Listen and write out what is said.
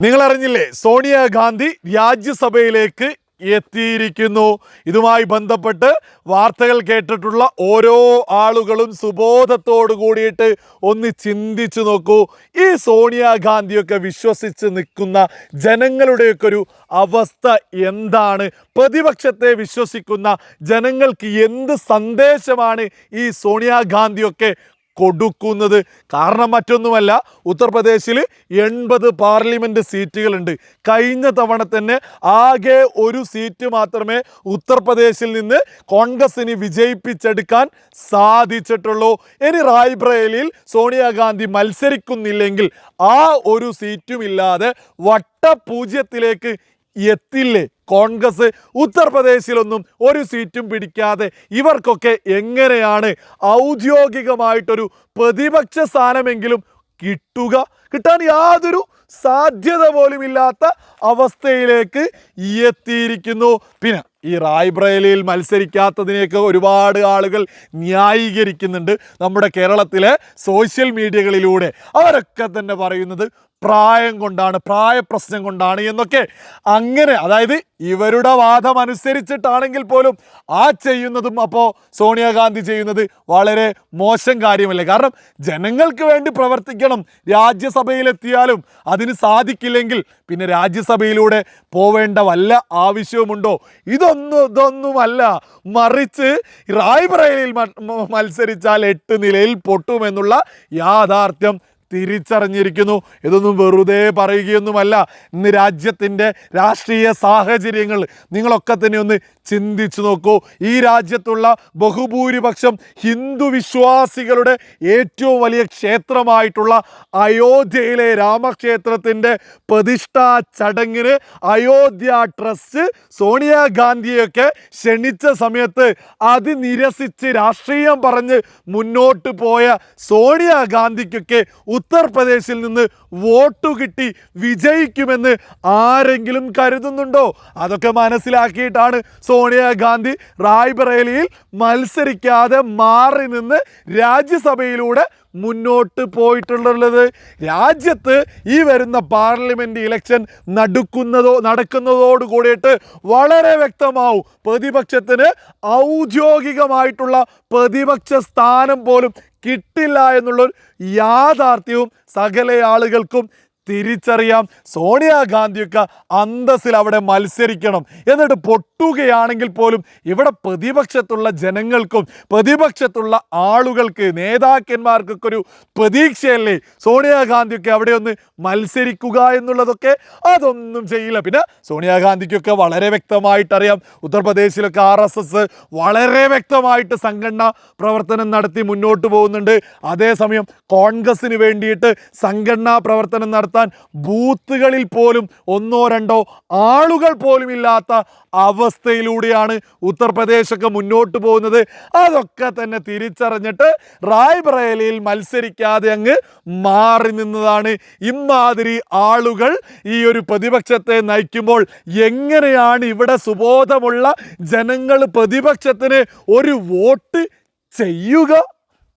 നിങ്ങൾ അറിഞ്ഞില്ലേ സോണിയാഗാന്ധി രാജ്യസഭയിലേക്ക് എത്തിയിരിക്കുന്നു. ഇതുമായി ബന്ധപ്പെട്ട് വാർത്തകൾ കേട്ടിട്ടുള്ള ഓരോ ആളുകളും സുബോധത്തോടു കൂടിയിട്ട് ഒന്ന് ചിന്തിച്ചു നോക്കൂ. ഈ സോണിയാഗാന്ധിയൊക്കെ വിശ്വസിച്ച് നിൽക്കുന്ന ജനങ്ങളുടെയൊക്കെ ഒരു അവസ്ഥ എന്താണ്? പ്രതിപക്ഷത്തെ വിശ്വസിക്കുന്ന ജനങ്ങൾക്ക് എന്ത് സന്ദേശമാണ് ഈ സോണിയാഗാന്ധിയൊക്കെ കൊടുക്കുന്നത്. കാരണം മറ്റൊന്നുമല്ല ഉത്തർപ്രദേശിൽ എൺപത് പാർലമെന്റ് സീറ്റുകളുണ്ട്. കഴിഞ്ഞ തവണ തന്നെ ആകെ ഒരു സീറ്റ് മാത്രമേ ഉത്തർപ്രദേശിൽ നിന്ന് കോൺഗ്രസിന് വിജയിപ്പിച്ചെടുക്കാൻ സാധിച്ചിട്ടുള്ളൂ. ഇനി റായ്ബ്രേലിയിൽ സോണിയാഗാന്ധി മത്സരിക്കുന്നില്ലെങ്കിൽ ആ ഒരു സീറ്റുമില്ലാതെ വട്ടപൂജ്യത്തിലേക്ക് എത്തില്ലേ? കോൺഗ്രസ് ഉത്തർപ്രദേശിലൊന്നും ഒരു സീറ്റും പിടിക്കാതെ ഇവർക്കൊക്കെ എങ്ങനെയാണ് ഔദ്യോഗികമായിട്ടൊരു പ്രതിപക്ഷ സ്ഥാനമെങ്കിലും കിട്ടുക? കിട്ടാൻ യാതൊരു സാധ്യത പോലുമില്ലാത്ത അവസ്ഥയിലേക്ക് എത്തിയിരിക്കുന്നു. പിന്നെ ഈ റായ്ബ്രേലിയിൽ മത്സരിക്കാത്തതിനെയൊക്കെ ഒരുപാട് ആളുകൾ ന്യായീകരിക്കുന്നുണ്ട് നമ്മുടെ കേരളത്തിലെ സോഷ്യൽ മീഡിയകളിലൂടെ. അവരൊക്കെ തന്നെ പറയുന്നത് പ്രായം കൊണ്ടാണ് പ്രായ പ്രശ്നം കൊണ്ടാണ് എന്നൊക്കെ. അങ്ങനെ അതായത് ഇവരുടെ വാദം അനുസരിച്ചിട്ടാണെങ്കിൽ പോലും ആ ചെയ്യുന്നതും അപ്പോൾ സോണിയാഗാന്ധി ചെയ്യുന്നത് വളരെ മോശം കാര്യമല്ലേ? കാരണം ജനങ്ങൾക്ക് വേണ്ടി പ്രവർത്തിക്കണം. രാജ്യസഭയിലെത്തിയാലും അതിന് സാധിക്കില്ലെങ്കിൽ പിന്നെ രാജ്യസഭയിലൂടെ പോവേണ്ട വല്ല ആവശ്യവുമുണ്ടോ ഇതൊന്നും ഇതൊന്നുമല്ല. മറിച്ച് റായ്ബ്രയലിൽ മത്സരിച്ചാൽ എട്ട് നിലയിൽ പൊട്ടുമെന്നുള്ള യാഥാർത്ഥ്യം തിരിച്ചറിഞ്ഞിരിക്കുന്നു. ഇതൊന്നും വെറുതെ പറയുകയൊന്നുമല്ല. ഇന്ന് രാജ്യത്തിന്റെ രാഷ്ട്രീയ സാഹചര്യങ്ങൾ നിങ്ങളൊക്കെ തന്നെ ഒന്ന് ചിന്തിച്ചു നോക്കൂ. ഈ രാജ്യത്തുള്ള ബഹുഭൂരിപക്ഷം ഹിന്ദു വിശ്വാസികളുടെ ഏറ്റവും വലിയ ക്ഷേത്രമായിട്ടുള്ള അയോധ്യയിലെ രാമക്ഷേത്രത്തിന്റെ പ്രതിഷ്ഠാ ചടങ്ങിന് അയോധ്യ ട്രസ്റ്റ് സോണിയാഗാന്ധിയൊക്കെ ക്ഷണിച്ച സമയത്ത് അതിനിരസിച്ച് രാഷ്ട്രീയം പറഞ്ഞ് മുന്നോട്ട് പോയ സോണിയാഗാന്ധിക്കൊക്കെ ഉത്തർപ്രദേശിൽ നിന്ന് വോട്ട് കിട്ടി വിജയിക്കുമെന്ന് ആരെങ്കിലും കരുതുന്നുണ്ടോ? അതൊക്കെ മനസ്സിലാക്കിയിട്ടാണ് സോണിയാഗാന്ധി റായ്ബറേലിയിൽ മത്സരിക്കാതെ മാറി നിന്ന് രാജ്യസഭയിലൂടെ മുന്നോട്ട് പോയിട്ടുള്ളത്. രാജ്യത്ത് ഈ വരുന്ന പാർലമെന്റ് ഇലക്ഷൻ നടക്കുന്നതോ നടക്കുന്നതോട് കൂടിയിട്ട് വളരെ വ്യക്തമാവും. പ്രതിപക്ഷത്തിന് ഔദ്യോഗികമായിട്ടുള്ള പ്രതിപക്ഷ സ്ഥാനം പോലും കിട്ടില്ല എന്നുള്ളൊരു യാഥാർത്ഥ്യവും സകല ആളുകൾക്കും തിരിച്ചറിയാം. സോണിയാഗാന്ധിയൊക്കെ അന്തസ്സിൽ അവിടെ മത്സരിക്കണം. എന്നിട്ട് പൊട്ടുകയാണെങ്കിൽ പോലും ഇവിടെ പ്രതിപക്ഷത്തുള്ള ജനങ്ങൾക്കും പ്രതിപക്ഷത്തുള്ള ആളുകൾക്ക് നേതാക്കന്മാർക്കൊക്കെ ഒരു പ്രതീക്ഷയല്ലേ സോണിയാഗാന്ധിയൊക്കെ അവിടെ ഒന്ന് മത്സരിക്കുക എന്നുള്ളതൊക്കെ? അതൊന്നും ചെയ്യില്ല. പിന്നെ സോണിയാഗാന്ധിക്കൊക്കെ വളരെ വ്യക്തമായിട്ടറിയാം. ഉത്തർപ്രദേശിലൊക്കെ ആർ എസ് എസ് വളരെ വ്യക്തമായിട്ട് സംഘടന പ്രവർത്തനം നടത്തി മുന്നോട്ട് പോകുന്നുണ്ട്. അതേസമയം കോൺഗ്രസിന് വേണ്ടിയിട്ട് സംഘടനാ പ്രവർത്തനം നടത്താൻ ബൂത്തുകളിൽ പോലും ഒന്നോ രണ്ടോ ആളുകൾ പോലും ഇല്ലാത്ത അവസ്ഥയിലൂടെയാണ് ഉത്തർപ്രദേശൊക്കെ മുന്നോട്ട് പോകുന്നത്. അതൊക്കെ തന്നെ തിരിച്ചറിഞ്ഞിട്ട് റായ്ബറേലിയിൽ മത്സരിക്കാതെ അങ്ങ് മാറി നിന്നതാണ് ഇമാതിരി ആളുകൾ ഈ ഒരു പ്രതിപക്ഷത്തെ നയിക്കുമ്പോൾ. എങ്ങനെയാണ് ഇവിടെ സുബോധമുള്ള ജനങ്ങൾ പ്രതിപക്ഷത്തിന് ഒരു വോട്ട് ചെയ്യുക?